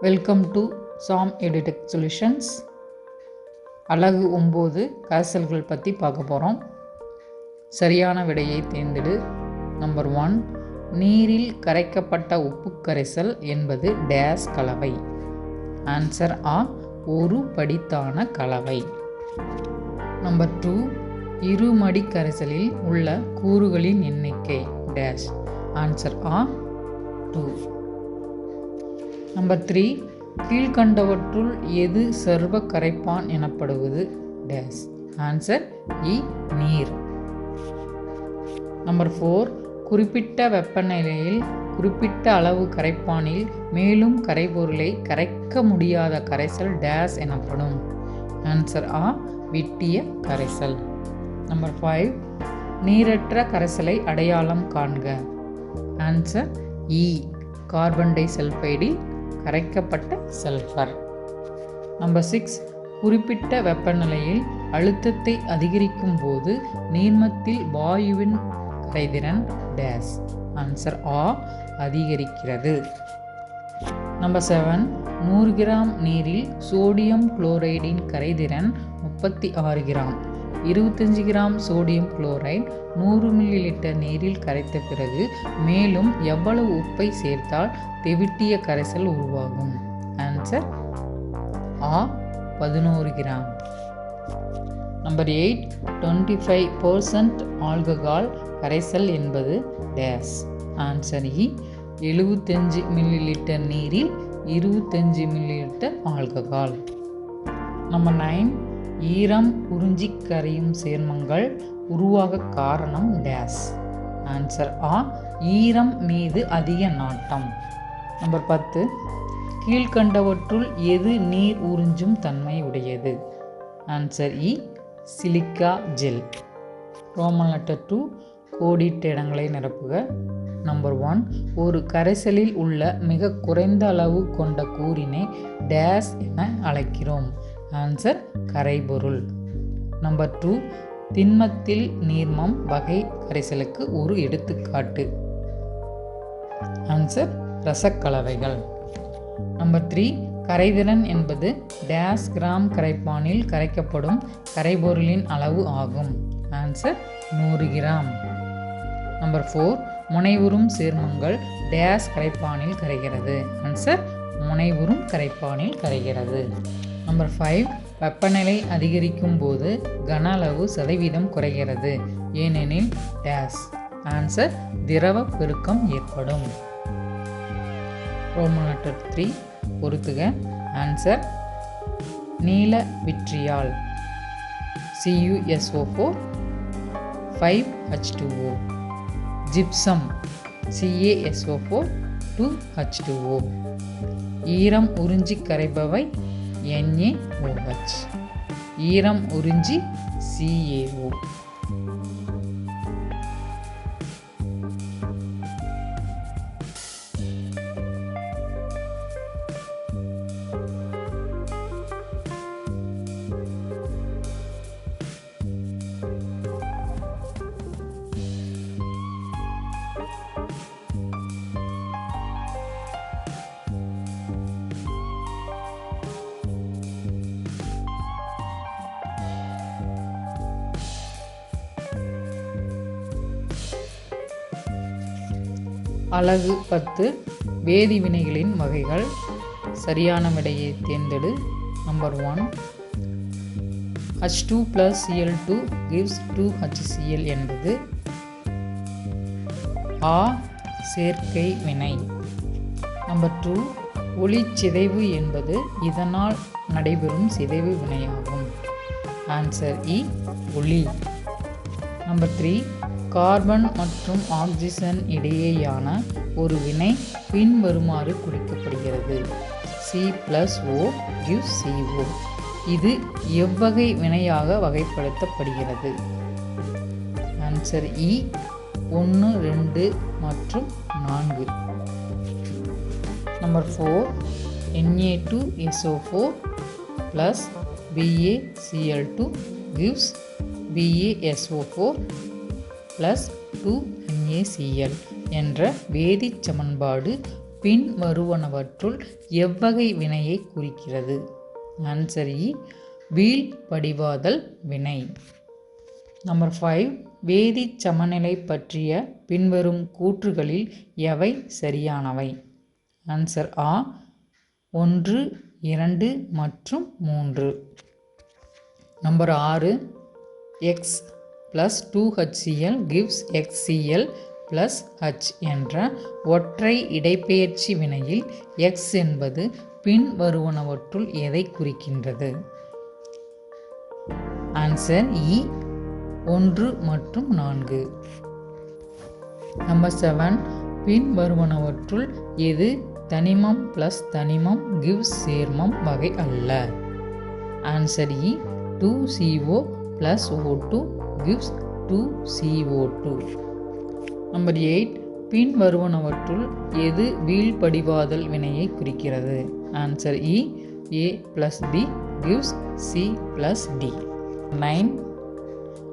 Welcome to Sam edtech solutions அழகு ஒம்பது கரைசல்கள் பற்றி பார்க்க போகிறோம் சரியான விடையை தேர்ந்தெடு. நம்பர் ஒன் நீரில் கரைக்கப்பட்ட உப்பு கரைசல் என்பது டேஸ் கலவை. ஆன்சர் ஆ ஒரு படித்தான கலவை. நம்பர் டூ இருமடி கரைசலில் உள்ள கூறுகளின் எண்ணிக்கை டேஷ் ஆன்சர் ஆ டூ நம்பர் த்ரீ கீழ்கண்டவற்றுள் எது சர்வ கரைப்பான் எனப்படுவது? டேஸ் ஆன்சர் இ நீர். நம்பர் ஃபோர் குறிப்பிட்ட வெப்பநிலையில் குறிப்பிட்ட அளவு கரைப்பானில் மேலும் கரைபொருளை கரைக்க முடியாத கரைசல் டேஸ் எனப்படும். ஆன்சர் ஆ விட்டிய கரைசல். நம்பர் ஃபைவ் நீரற்ற கரைசலை அடையாளம் காண்க. ஆன்சர் இ கார்பன் டை சல்ஃபைடில் கரைக்கப்பட்ட சல்ஃபர். நம்பர் சிக்ஸ் குறிப்பிட்ட வெப்பநிலையில் அழுத்தத்தை அதிகரிக்கும் போது நீர்மத்தில் வாயுவின் கரைதிறன் டேஸ் ஆன்சர் ஆ அதிகரிக்கிறது. நம்பர் செவன் நூறு கிராம் நீரில் சோடியம் குளோரைடின் கரைதிறன் முப்பத்தி ஆறு கிராம். இருபத்தஞ்சி கிராம் சோடியம் குளோரைட் நூறு மில்லி லிட்டர் நீரில் கரைத்த பிறகு மேலும் எவ்வளவு உப்பை சேர்த்தால் தெவிட்டிய கரைசல் உருவாகும்? ஆன்சர் ஆ பதினோரு gram. Number eight twenty five percent alcohol கரைசல் என்பது டேஸ் ஆன்சர் இ எழுபத்தஞ்சு மில்லி லிட்டர் நீரில் இருபத்தஞ்சு millilitre alcohol number nine ஈரம் உறிஞ்சி கரையும் சேர்மங்கள் உருவாக காரணம் டேஸ். ஆன்சர் ஆ ஈரம் மீது அதிக நாட்டம். நம்பர் பத்து கீழ்கண்டவற்றுள் எது நீர் உறிஞ்சும் தன்மை உடையது? ஆன்சர் இ silica gel. Roman letter two கோடிட்ட இடங்களை நிரப்புக. நம்பர் ஒன் ஒரு கரைசலில் உள்ள மிக குறைந்த அளவு கொண்ட கூறினை டேஸ் என அழைக்கிறோம். ஆன்சர் கரைபொருள். நம்பர் டூ திண்மத்தில் நீர்மம் வகை கரைசலுக்கு ஒரு எடுத்துக்காட்டு. ஆன்சர் ரசக்கலவைகள். நம்பர் த்ரீ கரைதிறன் என்பது டேஸ் கிராம் கரைப்பானில் கரைக்கப்படும் கரைபொருளின் அளவு ஆகும். ஆன்சர் நூறு கிராம். நம்பர் ஃபோர் முனைவுறும் சேர்மங்கள் டேஸ் கரைப்பானில் கரைகிறது. ஆன்சர் முனைவுறும் கரைப்பானில் கரைகிறது. நம்பர் ஃபைவ் வெப்பநிலை அதிகரிக்கும் போது கன அளவு சதவீதம் குறைகிறது. ஏனெனில் டேஸ் ஆன்சர் திரவ பெருக்கம் ஏற்படும். ரோமன் லெட்டர் த்ரீ பொறுத்துக. ஆன்சர் நீல vitriol CUSO four five H two O gypsum CASO four two H two O ஈரம் உறிஞ்சி கரைபவை என்ஏஓஹெச் ஈரம் உறிஞ்சி சிஏஓ அலகு பத்து வேதி வினைகளின் வகைகள். சரியான விடையை தேர்ந்தெடு. Number one H two plus CL two gives two HCCL என்பது ஆ சேர்க்கை வினை. நம்பர் டூ ஒளி சிதைவு என்பது இதனால் நடைபெறும் சிதைவு வினையாகும். ஆன்சர் இ e, ஒளி. நம்பர் த்ரீ கார்பன் மற்றும் ஆக்சிஜன் இடையேயான ஒரு வினை பின்வருமாறு குறிக்கப்படுகிறது. C plus O give CO இது எவ்வகை வினையாக வகைப்படுத்தப்படுகிறது? ஆன்சர் இ ஒன்று ரெண்டு மற்றும் நான்கு. Number four NA two SO four plus BACL two gives BASO four plus two MACL என்ற வேதிச் சமன்பாடு பின் வருவனவற்றுள் எவ்வகை வினையை குறிக்கிறது? ஆன்சர் இ e, வீழ் படிவாதல் வினை. நம்பர் ஃபைவ் வேதி சமநிலை பற்றிய பின்வரும் கூற்றுகளில் எவை சரியானவை? ஆன்சர் ஆ ஒன்று இரண்டு மற்றும் மூன்று. நம்பர் ஆறு X plus two HCL gives XCL plus H என்ற ஒற்றை இடைப்பெயர்ச்சி வினையில் எக்ஸ் என்பது பின் வருவனவற்றுள் எதை குறிக்கின்றது? ஆன்சர் இ e, ஒன்று மற்றும் நான்கு. நம்பர் செவன் பின் வருவனவற்றுள் எது தனிமம் ப்ளஸ் தனிமம் கிவ்ஸ் சேர்மம் வகை அல்ல? ஆன்சர் இ two CO plus O two gives two CO two number eight பின் வருவனவற்றுள் எது வீழ்படிவாதல் வினையை குறிக்கிறது? Answer E A plus B gives C plus D nine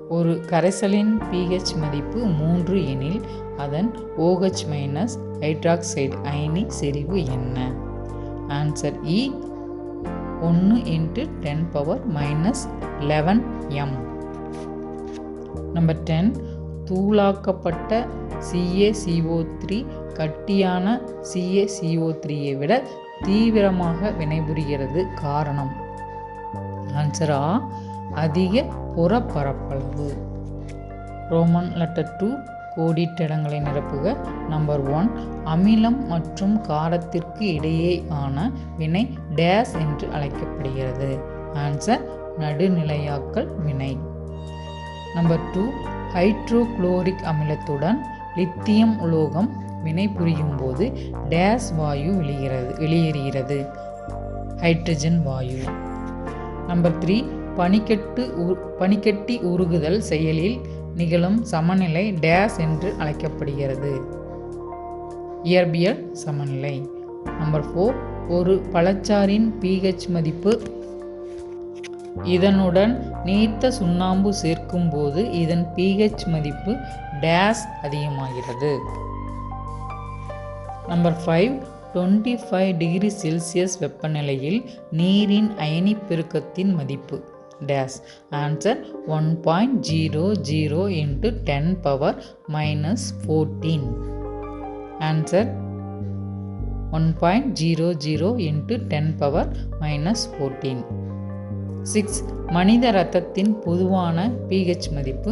ஒரு கரைசலின் பிஹெச் மதிப்பு மூன்று எனில் அதன் ஓஹெச் மைனஸ் ஹைட்ராக்சைடு அயனி செறிவு என்ன? ஆன்சர் இ e, ஒன்று into ten power minus eleven M number ten தூளாக்கப்பட்ட CaCO three கட்டியான சிஏசிஓ த்ரீயை விட தீவிரமாக வினைபுரிகிறது காரணம். ஆன்சர் ஆ அதிக புறப்பரப்பளவு. ரோமன் லெட்டர் டூ கோடிட்டடங்களை நிரப்புக. நம்பர் ஒன் அமிலம் மற்றும் காரத்திற்கு இடையே ஆன வினை டேஸ் என்று அழைக்கப்படுகிறது. ஆன்சர் நடுநிலையாக்கல் வினை. நம்பர் டூ ஹைட்ரோகுளோரிக் அமிலத்துடன் லித்தியம் உலோகம் வினை புரியும் போது டேஸ் வாயு வெளிகிறது வெளியேறுகிறது. ஹைட்ரஜன் வாயு. நம்பர் த்ரீ பனிக்கட்டு உ- பனிக்கட்டி உருகுதல் செயலில் நிகழும் சமநிலை டேஸ் என்று அழைக்கப்படுகிறது. இயற்பியல் சமநிலை. நம்பர் ஃபோர் ஒரு பழச்சாரின் பிஹெச் மதிப்பு இதனுடன் நீர்த்த சுண்ணாம்பு சேர்க்கும்போது இதன் பிஹெச் மதிப்பு டேஸ் அதிகமாகிறது. Number five twenty five degree Celsius வெப்பநிலையில் நீரின் அயனி பெருக்கத்தின் மதிப்பு dash answer one point zero zero into ten power minus fourteen answer one point zero zero into ten power minus fourteen six மனித இரத்தத்தின் பொதுவான பிஹெச் மதிப்பு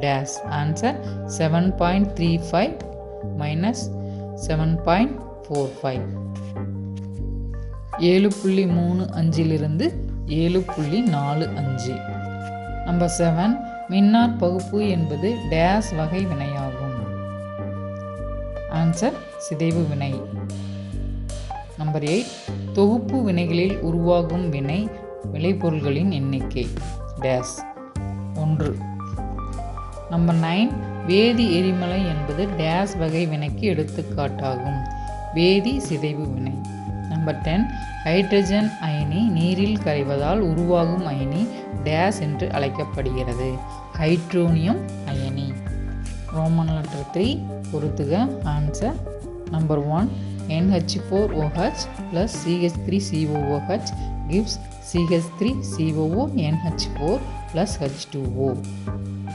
dash answer seven point three five minus seven point four five ஏழு புள்ளி மூணு அஞ்சிலிருந்து ஏழு புள்ளி நாலு அஞ்சு. நம்பர் செவன் மின்னார் பகுப்பு என்பது டேஸ் வகை வினையாகும். ஆன்சர் சிதைவு வினை. நம்பர் எயிட் தொகுப்பு வினைகளில் உருவாகும் வினை விளைபொருள்களின் எண்ணிக்கை டேஸ் ஒன்று. நம்பர் நைன் வேதி எரிமலை என்பது டேஸ் வகை வினைக்கு எடுத்துக்காட்டாகும். வேதி சிதைவு வினை. நம்பர் டென் ஹைட்ரஜன் அயனி நீரில் கரைவதால் உருவாகும் அயனி டேஸ் என்று அழைக்கப்படுகிறது. ஹைட்ரோனியம் அயனி. ரோமன் லெட்டர் த்ரீ பொறுத்துக answer number one NH four OH plus CH three COOH gives CH three COO NH four plus H two O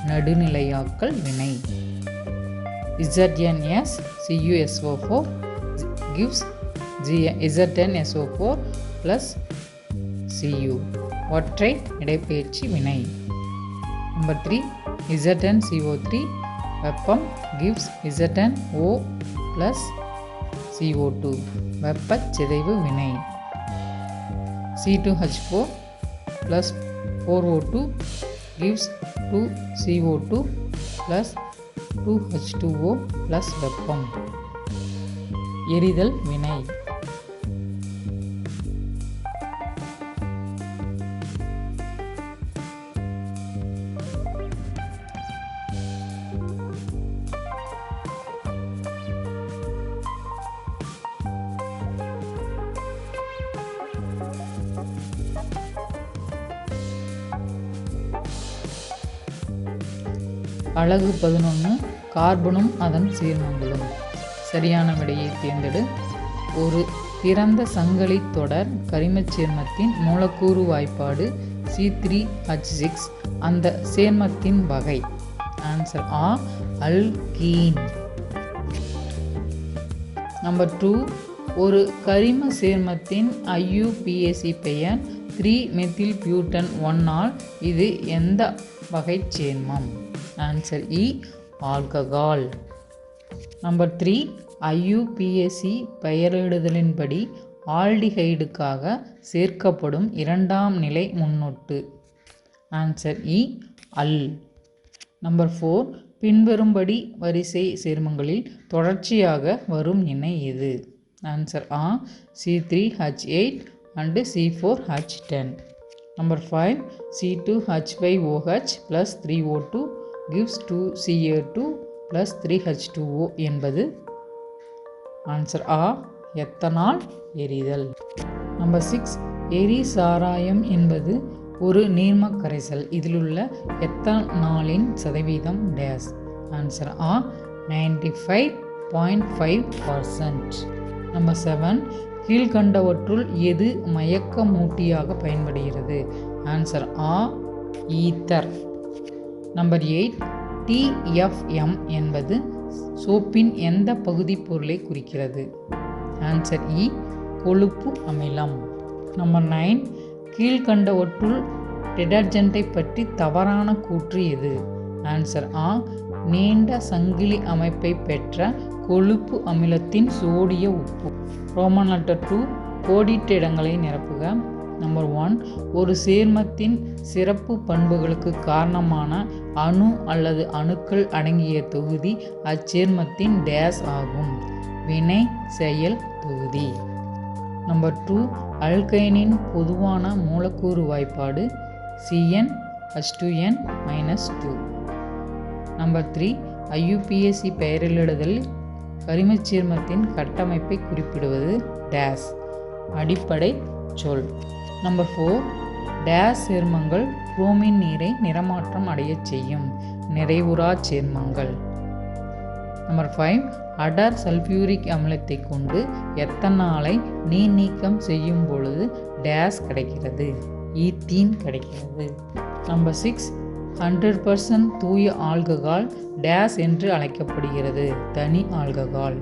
நடுநிலையாக்கல் வினை. ZNS CuSO4 gives ZnSO4 plus Cu ஒற்றை இடைப்பெயர்ச்சி வினை. Number three Zn CO3 வெப்பம் gives ZnO plus CO2 வெப்பச் சிதைவு வினை. C2H4 plus 4O2 gives 2CO2 plus 2H2O plus வெப்பம் எரிதல் வினை அழகு பதினொன்று கார்பனும் அதன் சீர்மங்களும். சரியான விடையை தேர்ந்தெடு. ஒரு திறந்த சங்கிலி தொடர் கரிமச் சேர்மத்தின் மூலக்கூறு வாய்ப்பாடு சி த்ரீ ஹச் சிக்ஸ் அந்த சேர்மத்தின் வகை. ஆன்சர் ஆ அல்கீன். நம்பர் டூ ஒரு கரிம சேர்மத்தின் ஐயுபிஎஸ்சி பெயர் த்ரீ மெத்தில் பியூட்டன் ஒன்னால் இது எந்த வகை சேர்மம் ஆன்சர் இ ஆல்கஹால் நம்பர் த்ரீ ஐயுபிஎஸ்சி பெயரிடுதலின்படி ஆல்டிஹைடுக்காக சேர்க்கப்படும் இரண்டாம் நிலை முன்னொட்டு. ஆன்சர் இ e, அல். நம்பர் ஃபோர் பின்வரும்படி வரிசை சேர்மங்களில் தொடர்ச்சியாக வரும் இணை எது? Answer ah C three H eight and C four H ten number five C two H five OH plus three O two gives two CA two plus three H two O என்பது answer ஆ ethanol எரிதல். Number six எரி சாராயம் என்பது ஒரு நீர்ம கரைசல் இதிலுள்ள எத்தனாலின் சதவீதம் டேஸ். ஆன்சர் ஆ ninety five point five percent number seven கீழ்கண்டவற்றுள் எது மயக்கமூட்டியாக பயன்படுகிறது? ஆன்சர் ஆ ஈத்தர் நம்பர் எயிட் டிஎஃப்எம் என்பது சோப்பின் எந்த பகுதி பொருளை குறிக்கிறது? ஆன்சர் இ e, கொழுப்பு அமிலம். நம்பர் நைன் கீழ்கண்டவற்றுள் டிடர்ஜென்ட்டை பற்றி தவறான கூற்று எது? ஆன்சர் ஆ நீண்ட சங்கிலி அமைப்பை பெற்ற கொழுப்பு அமிலத்தின் சோடிய உப்பு. ரோமன் லெட்டர் டூ கோடிட்ட இடங்களை நிரப்புக. நம்பர் ஒன் ஒரு சேர்மத்தின் சிறப்பு பண்புகளுக்கு காரணமான அணு அல்லது அணுக்கள் அடங்கிய தொகுதி அச்சேர்மத்தின் டேஸ் ஆகும். வினை செயல் தொகுதி. நம்பர் டூ அல்கைனின் பொதுவான மூலக்கூறு வாய்ப்பாடு CN H two N minus two number three IUPSC பெயரிலிடுதல் கரிமச் சேர்மத்தின் கட்டமைப்பை குறிப்பிடுவது டேஸ். அடிப்படை சொல். Number four. டேஸ் சேர்மங்கள் குரோமின் நீரை நிறமாற்றம் அடையச் செய்யும் நிறைவுறா சேர்மங்கள். Number five. அடர் சல்ஃபியூரிக் அமிலத்தை கொண்டு எத்தனாலை நீர் நீக்கம் செய்யும் பொழுது டேஸ் கிடைக்கிறது. ஈத்தீன் கிடைக்கிறது. Number six. ஹண்ட்ரட் பர்சன்ட் தூய ஆல்கஹால் டேஸ் என்று அழைக்கப்படுகிறது. தனி ஆல்கஹால்.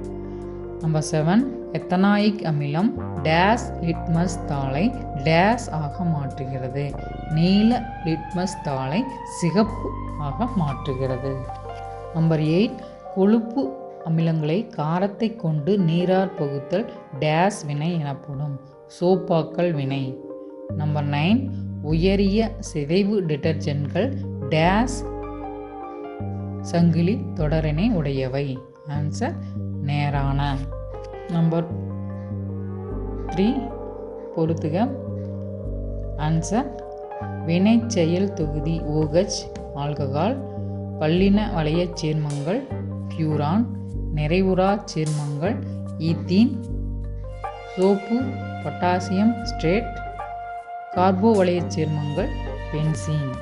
நம்பர் செவன் எத்தனாயிக் அமிலம் டேஸ் லிட்மஸ் தாளை டேஸ் ஆக மாற்றுகிறது. நீல லிட்மஸ் தாளை சிகப்பு ஆக மாற்றுகிறது. நம்பர் எயிட் கொழுப்பு அமிலங்களை காரத்தை கொண்டு நீரார் பகுத்தல் டேஸ் வினை எனப்படும். சோப்பாக்கல் வினை. நம்பர் நைன் உயரிய சிதைவு டிட்டர்ஜென்ட்கள் டேஸ். சங்கிலி தொடரினை உடையவை. ஆன்சர் நேரான. நம்பர் த்ரீ பொறுத்துக ஆன்சர் வினைச்செயல் தொகுதி ஓஹெச் ஆல்கஹால் பல்லின வளையச் சேர்மங்கள் பியூரான் நிறைவுறா சேர்மங்கள் ethene soap potassium stearate carbo வளையச் சேர்மங்கள் பென்சீன்.